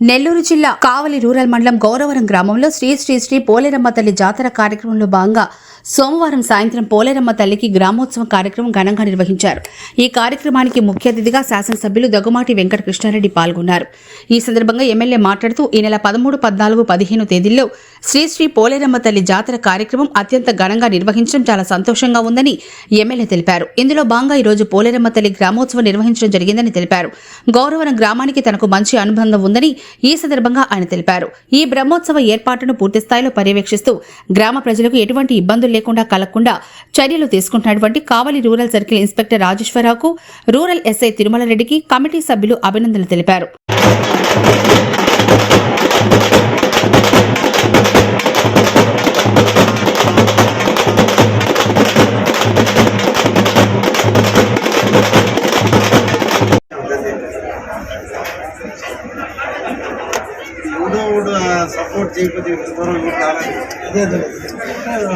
నెల్లూరు జిల్లా కావలి రూరల్ మండలం గౌరవరం గ్రామంలో శ్రీ శ్రీ శ్రీ పోలేరమ్మ తల్లి జాతర కార్యక్రమంలో భాగంగా సోమవారం సాయంత్రం పోలేరమ్మ తల్లికి గ్రామోత్సవం కార్యక్రమం ఘనంగా నిర్వహించారు. ఈ కార్యక్రమానికి ముఖ్య అతిథిగా శాసనసభ్యులు దగ్గుమాటి వెంకట కృష్ణారెడ్డి పాల్గొన్నారు. ఈ సందర్భంగా ఎమ్మెల్యే మాట్లాడుతూ ఈ నెల పదమూడు పద్నాలుగు పదిహేను తేదీల్లో శ్రీశ్రీ పోలేరమ్మ తల్లి జాతర కార్యక్రమం అత్యంత ఘనంగా నిర్వహించడం చాలా సంతోషంగా ఉందని ఎమ్మెల్యే తెలిపారు. ఇందులో భాగంగా ఈరోజు పోలేరమ్మ తల్లి గ్రామోత్సవం నిర్వహించడం జరిగిందని తెలిపారు. గౌరవరం గ్రామానికి తనకు మంచి అనుబంధం ఉందని ఈ సందర్భంగా ఆయన తెలిపారు. ఈ బ్రహ్మోత్సవ ఏర్పాటును పూర్తి స్థాయిలో పర్యవేక్షిస్తూ గ్రామ ప్రజలకు ఎటువంటి ఇబ్బందులు లేకుండా కలగకుండా చర్యలు తీసుకుంటున్నటువంటి కావలి రూరల్ సర్కిల్ ఇన్స్పెక్టర్ రాజేశ్వరరావుకు రూరల్ ఎస్ఐ తిరుమల రెడ్డికి కమిటీ సభ్యులు అభినందనలు తెలిపారు. సపోర్ట్ చేయకపోతే దూరం కూడా రాలేదు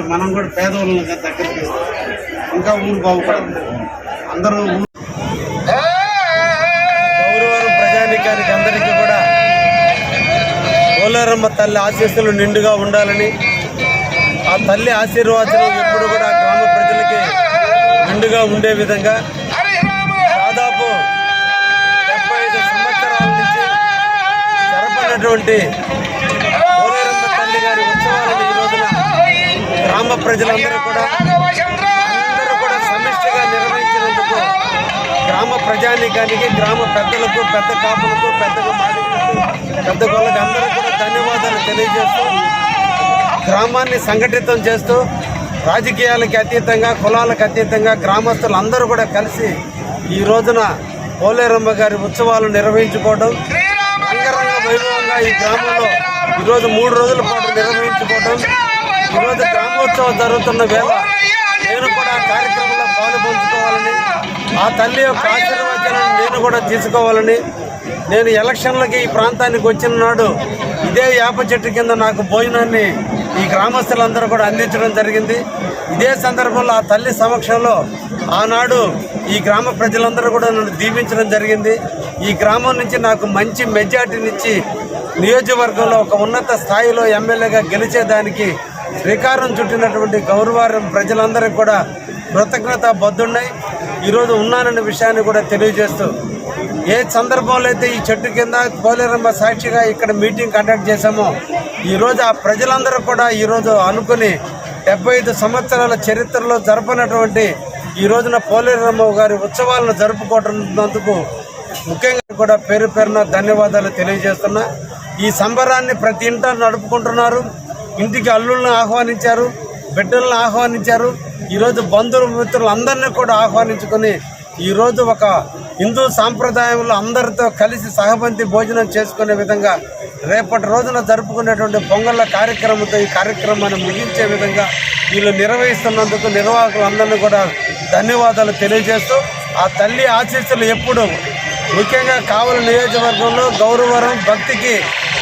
మనం కూడా పేదవాళ్ళని దగ్గరికి. ఇంకా ఊరు బాగుపడుతుంది అందరూ ఊరు ప్రజానికానికి అందరికీ కూడా పోలేరమ్మ తల్లి ఆశీస్సులు నిండుగా ఉండాలని ఆ తల్లి ఆశీర్వాదం ఎప్పుడు కూడా గ్రామ ప్రజలకి నిండుగా ఉండే విధంగా దాదాపు డెబ్బై ఐదు సంవత్సరాల నుంచి జరపనటువంటి కుటుంబ ప్రజలందరూ కూడా అందరూ కూడా సమిష్టిగా నిర్వహించినందుకు గ్రామ ప్రజానికానికి గ్రామ పెద్దలకు పెద్ద కాపులకు పెద్ద పెద్ద గోళ్ళకి అందరూ కూడా ధన్యవాదాలు తెలియజేస్తూ గ్రామాన్ని సంఘటితం చేస్తూ రాజకీయాలకి అతీతంగా కులాలకు అతీతంగా గ్రామస్తులు అందరూ కూడా కలిసి ఈ రోజున పోలేరమ్మ గారి ఉత్సవాలు నిర్వహించుకోవడం రంగరంగ వైభవంగా ఈ గ్రామంలో ఈరోజు మూడు రోజుల పాటు నిర్వహించుకోవడం ఈరోజు గ్రామోత్సవం జరుగుతున్న వేళ నేను కూడా ఆ కార్యక్రమంలో పాలు పంచుకోవాలని ఆ తల్లి యొక్క ఆశీర్వచనాన్ని నేను కూడా తీసుకోవాలని నేను ఎలక్షన్లకి ఈ ప్రాంతానికి వచ్చిన నాడు ఇదే వేప చెట్టు కింద నాకు భోజనాన్ని ఈ గ్రామస్తులందరూ కూడా అందించడం జరిగింది. ఇదే సందర్భంలో ఆ తల్లి సమక్షంలో ఆనాడు ఈ గ్రామ ప్రజలందరూ కూడా నన్ను దీవించడం జరిగింది. ఈ గ్రామం నుంచి నాకు మంచి మెజార్టీనిచ్చి నియోజకవర్గంలో ఒక ఉన్నత స్థాయిలో ఎమ్మెల్యేగా గెలిచేదానికి శ్రీకారం చుట్టినటువంటి గౌరవారం ప్రజలందరికీ కూడా కృతజ్ఞత బద్దున్నాయి. ఈరోజు ఉన్నానన్న విషయాన్ని కూడా తెలియజేస్తూ ఏ సందర్భంలో అయితే ఈ చెట్టు కింద పోలేరమ్మ సాక్షిగా ఇక్కడ మీటింగ్ కండక్ట్ చేశామో ఈరోజు ఆ ప్రజలందరూ కూడా ఈరోజు అనుకుని డెబ్బై ఐదు సంవత్సరాల చరిత్రలో జరపనటువంటి ఈ రోజున పోలేరమ్మ గారి ఉత్సవాలను జరుపుకుంటున్నందుకు ముఖ్యంగా కూడా పేరు పేరున ధన్యవాదాలు తెలియజేస్తున్నా. ఈ సంబరాన్ని ప్రతి ఇంట నడుపుకుంటున్నారు. ఇంటికి అల్లులను ఆహ్వానించారు బిడ్డలను ఆహ్వానించారు. ఈరోజు బంధువులు మిత్రులు అందరినీ కూడా ఆహ్వానించుకొని ఈరోజు ఒక హిందూ సాంప్రదాయంలో అందరితో కలిసి సహబంతి భోజనం చేసుకునే విధంగా రేపటి రోజున జరుపుకునేటువంటి పొంగళ్ళ కార్యక్రమంతో ఈ కార్యక్రమాన్ని ముగించే విధంగా వీళ్ళు నిర్వహిస్తున్నందుకు నిర్వాహకులందరినీ కూడా ధన్యవాదాలు తెలియజేస్తూ ఆ తల్లి ఆశీస్సులు ఎప్పుడు ముఖ్యంగా కావలి నియోజకవర్గంలో గౌరవరం భక్తికి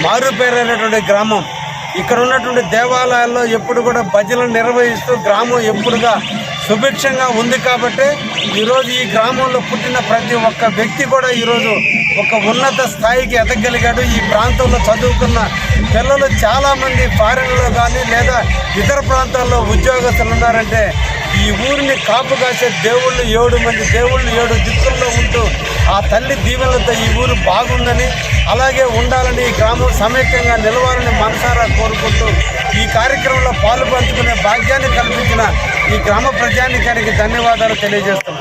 మారుపేరైనటువంటి గ్రామం. ఇక్కడ ఉన్నటువంటి దేవాలయాల్లో ఎప్పుడు కూడా భజనలు నిర్వహిస్తూ గ్రామం ఎప్పుడుగా సుభిక్షంగా ఉంది కాబట్టి ఈరోజు ఈ గ్రామంలో పుట్టిన ప్రతి ఒక్క వ్యక్తి కూడా ఈరోజు ఒక ఉన్నత స్థాయికి ఎదగలిగాడు. ఈ ప్రాంతంలో చదువుకున్న పిల్లలు చాలామంది ఫారెన్లో కానీ లేదా ఇతర ప్రాంతాల్లో ఉద్యోగస్తులు ఉన్నారంటే ఈ ఊరిని కాపు కాసే దేవుళ్ళు ఏడు మంది దేవుళ్ళు ఏడు దిక్కుల్లో ఉంటూ ఆ తల్లి దీవెనలతో ఈ ఊరు బాగుందని అలాగే ఉండాలని ఈ గ్రామం సమైక్యంగా నిలవాలని మనసారా కోరుకుంటూ ఈ కార్యక్రమంలో పాలు పంచుకునే భాగ్యాన్ని కల్పించిన ఈ గ్రామ ప్రజానికానికి ధన్యవాదాలు తెలియజేస్తున్నాను